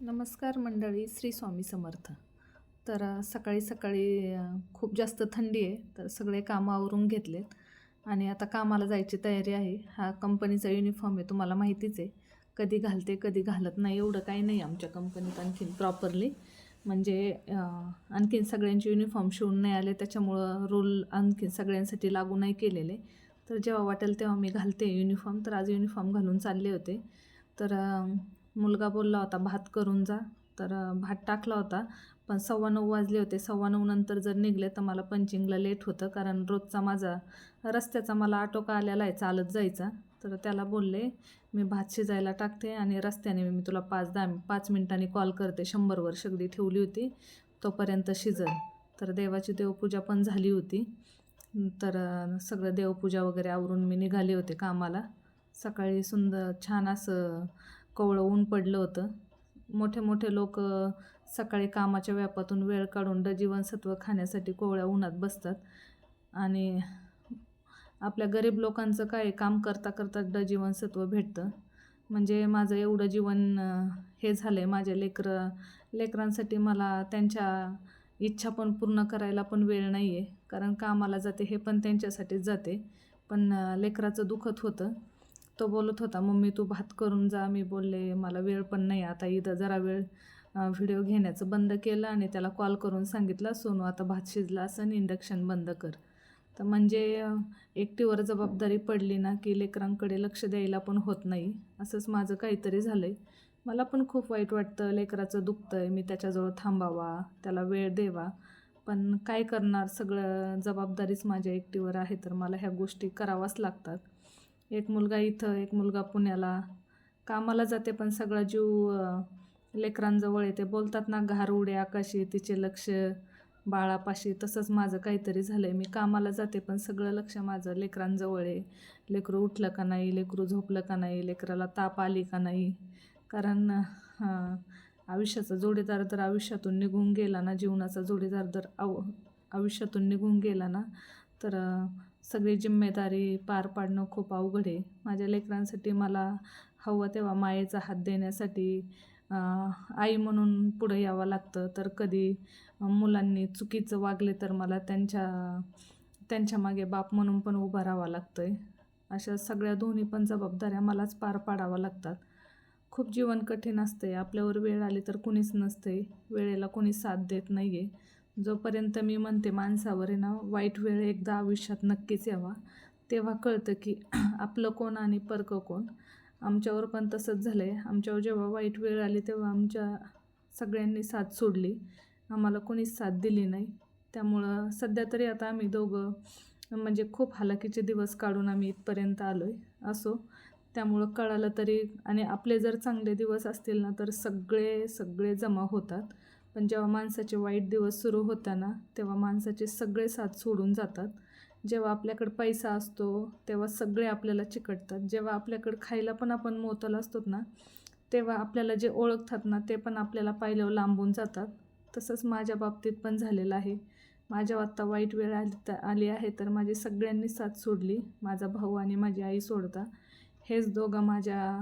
नमस्कार मंडळी श्री स्वामी समर्थ. तर सकाळी सकाळी खूप जास्त थंडी आहे तर सगळे कामं आवरून घेतलेत. आणि आता कामाला जायची तयारी आहे. हा कंपनीचा युनिफॉर्म आहे तुम्हाला माहितीच आहे. कधी घालते कधी घालत नाही एवढं काही नाही आमच्या कंपनीत आणखीन प्रॉपरली म्हणजे आणखीन सगळ्यांचे युनिफॉर्म शिवून नाही आले त्याच्यामुळं रूल आणखीन सगळ्यांसाठी लागू नाही केलेले. तर जेव्हा वाटेल तेव्हा मी घालते युनिफॉर्म तर आज युनिफॉर्म घालून चालले होते. तर मुलगा बोलला होता भात करून जा. तर भात टाकला होता पण सव्वा नऊ वाजले होते. सव्वा नऊ नंतर जर निघले तर मला पंचिंगला लेट होतं कारण रोजचा माझा रस्त्याचा मला आटोका आलेला आहे चालत जायचा. तर त्याला बोलले मी भात शिजायला टाकते आणि रस्त्याने मी तुला पाच दहा पाच मिनिटांनी कॉल करते. शंभरवर वर्ष ठेवली होती तोपर्यंत शिजल तर देवाची देवपूजा पण झाली होती. तर सगळं देवपूजा वगैरे आवरून मी निघाले होते कामाला. सकाळी सुंदर छान असं कोवळं ऊन पडलं होतं. मोठे मोठे लोक सकाळी कामाच्या व्यापातून वेळ काढून ड जीवनसत्व खाण्यासाठी कोवळ्या उन्हात बसतात. आणि आपल्या गरीब लोकांचं काय काम करता करता ड जीवनसत्व भेटतं. म्हणजे माझं एवढं जीवन हे झालं आहे माझ्या लेकरं लेकरांसाठी मला त्यांच्या इच्छा पण पूर्ण करायला पण वेळ नाही आहे कारण कामाला जाते हे पण त्यांच्यासाठीच जाते. पण लेकराचं दुखत होतं. तो बोलत होता मम्मी तू भात करून जा. मी बोलले मला वेळ पण नाही आता इथं जरा वेळ व्हिडिओ घेण्याचं बंद केलं आणि त्याला कॉल करून सांगितलं सोनू आता भात शिजला असं इंडक्शन बंद कर. तर म्हणजे एकटीवर जबाबदारी पडली ना की लेकरांकडे लक्ष द्यायला पण होत नाही असंच माझं काहीतरी झालं आहे मला पण खूप वाईट वाटतं लेकराचं दुखतं आहे मी त्याच्याजवळ थांबावा त्याला वेळ देवा पण काय करणार सगळं जबाबदारीच माझ्या एकटीवर आहे तर मला ह्या गोष्टी करावाच लागतात. एक मुलगा इथं एक मुलगा पुण्याला. कामाला जाते पण सगळा जीव लेकरांजवळ येते. बोलतात ना घार उडे आकाशी तिचे लक्ष बाळापाशी. तसंच माझं काहीतरी झालं आहे मी कामाला जाते पण सगळं लक्ष माझं लेकरांजवळ आहे. लेकरू उठलं का नाही? लेकरू झोपलं का नाही? लेकराला ताप आली का नाही? कारण आयुष्याचा जोडीदार तर आयुष्यातून निघून गेला ना जीवनाचा जोडीदार जर आव आयुष्यातून निघून गेला ना तर सगळी जिम्मेदारी पार पाडणं खूप अवघड आहे. माझ्या लेकरांसाठी मला हवं तेव्हा मायेचा हात देण्यासाठी आई म्हणून पुढं यावं लागतं. तर कधी मुलांनी चुकीचं वागले तर मला त्यांच्या त्यांच्या मागे बाप म्हणून पण उभं राहावं लागतं आहे अशा सगळ्या दोन्ही पण जबाबदाऱ्या मलाच पार पाडाव्या लागतात. खूप जीवन कठीण असते आपल्यावर वेळ आली तर कुणीच नसते वेळेला कोणी साथ देत नाही आहे जोपर्यंत मी म्हणते माणसावर आहे ना वाईट वेळ एकदा आयुष्यात नक्कीच यावा. तेव्हा कळतं की आपलं कोण आणि परकं कोण. आमच्यावर पण तसंच झालं आहे आमच्यावर जेव्हा वाईट वेळ आली तेव्हा आमच्या सगळ्यांनी साथ सोडली. आम्हाला कोणीच साथ दिली नाही. त्यामुळं सध्या तरी आता आम्ही दोघं म्हणजे खूप हालाकीचे दिवस काढून आम्ही इथपर्यंत आलो आहे असो. त्यामुळं कळालं तरी आणि आपले जर चांगले दिवस असतील ना तर सगळे सगळे जमा होतात. पण जेव्हा माणसाचे वाईट दिवस सुरू होताना तेव्हा माणसाचे सगळे साथ सोडून जातात. जेव्हा आपल्याकडे पैसा असतो तेव्हा सगळे आपल्याला चिकटतात. जेव्हा आपल्याकडे खायला पण आपण मोतल असतो ना तेव्हा आपल्याला जे ओळखतात ना ते पण आपल्याला पाहिल्यावर लांबून जातात. तसंच माझ्या बाबतीत पण झालेलं आहे. माझ्या आत्ता वाईट वेळ आली तर आली आहे तर माझी सगळ्यांनी साथ सोडली. माझा भाऊ आणि माझी आई सोडता. हेच दोघं माझ्या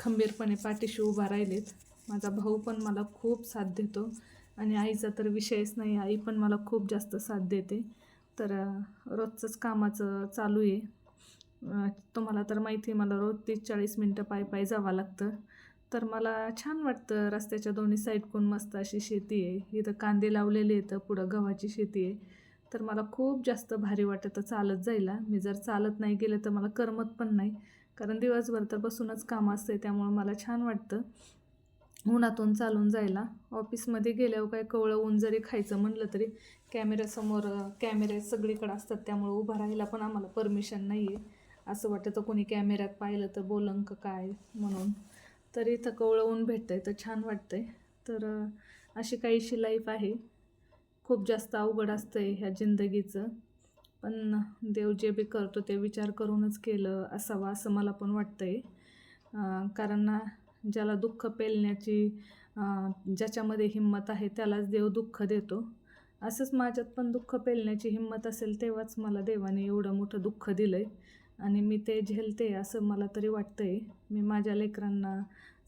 खंबीरपणे पाठीशी उभा राहिलेत. माझा भाऊ पण मला खूप साथ देतो. आणि आईचा तर विषयच नाही आई पण मला खूप जास्त साथ देते. तर रोजचंच कामाचं चालू आहे. तुम्हाला तर माहिती आहे मला रोज तीस चाळीस मिनटं पाय पाय जावं लागतं. तर मला छान वाटतं रस्त्याच्या दोन्ही साईडकून मस्त अशी शेती आहे. इथं कांदे लावलेले आहेत पुढं गव्हाची शेती आहे. तर मला खूप जास्त भारी वाटतं चालत जायला. मी जर चालत नाही गेलं तर मला करमत पण नाही. कारण दिवसभर तर बसूनच काम असते त्यामुळं मला छान वाटतं. उन्हातून चालून जायला. ऑफिसमध्ये गेल्यावर काय कवळं ऊन जरी खायचं म्हणलं तरी कॅमेऱ्यासमोर कॅमेरे सगळीकडे असतात त्यामुळं उभं राहायला पण आम्हाला परमिशन नाही आहे असं वाटतं कोणी कॅमेऱ्यात पाहिलं तर बोलंक काय म्हणून. तर इथं कवळं ऊन आहे तर छान वाटतं आहे तर अशी काहीशी लाईफ आहे. खूप जास्त अवघड असतं आहे ह्या जिंदगीचं. पण देव जे बी करतो ते विचार करूनच केलं असावा असं मला पण वाटतं आहे कारण ज्याला दुःख पेलण्याची ज्याच्यामध्ये हिंमत आहे त्यालाच देव दुःख देतो. असंच माझ्यात पण दुःख पेलण्याची हिंमत असेल तेव्हाच मला देवाने एवढं मोठं दुःख दिलं आहे आणि मी ते झेलते असं मला तरी वाटतं आहे मी माझ्या लेकरांना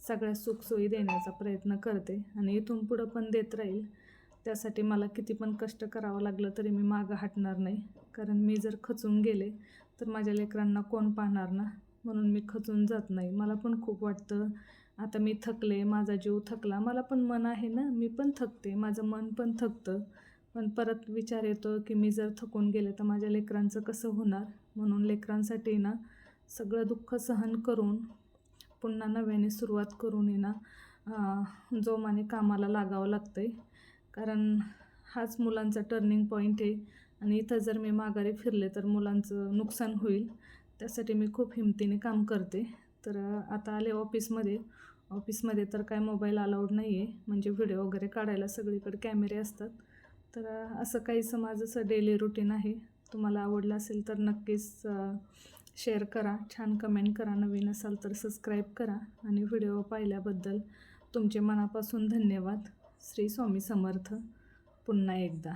सगळ्या सुखसोयी देण्याचा प्रयत्न करते आणि इथून पुढं पण देत राहील. त्यासाठी मला किती पण कष्ट करावं लागलं तरी मी मागं हटणार नाही. कारण मी जर खचून गेले तर माझ्या लेकरांना कोण पाहणार ना? म्हणून मी खचून जात नाही. मला पण खूप वाटतं आता मी थकले माझा जीव थकला. मला पण मन आहे ना मी पण थकते. माझं मन पण थकतं. पण परत विचार येतो की मी जर थकून गेले तर माझ्या लेकरांचं कसं होणार? म्हणून लेकरांसाठी ना सगळं दुःख सहन करून पुन्हा नव्याने सुरुवात करून ना जोमाने कामाला लागावं लागतं आहे कारण हाच मुलांचा टर्निंग पॉईंट आहे. आणि इथं जर मी माघारी फिरले तर मुलांचं नुकसान होईल. त्यासाठी मी खूप हिमतीने काम करते. तर आता आले ऑफिसमध्ये. ऑफिसमध्ये तर काय मोबाईल अलाउड नाही आहे म्हणजे व्हिडिओ वगैरे काढायला सगळीकडे कॅमेरे असतात. तर असं काहीसं माझं असं डेली रुटीन आहे. तुम्हाला आवडलं असेल तर नक्कीच शेअर करा. छान कमेंट करा. नवीन असाल तर सबस्क्राईब करा. आणि व्हिडिओ पाहिल्याबद्दल तुमचे मनापासून धन्यवाद. श्री स्वामी समर्थ. पुन्हा एकदा.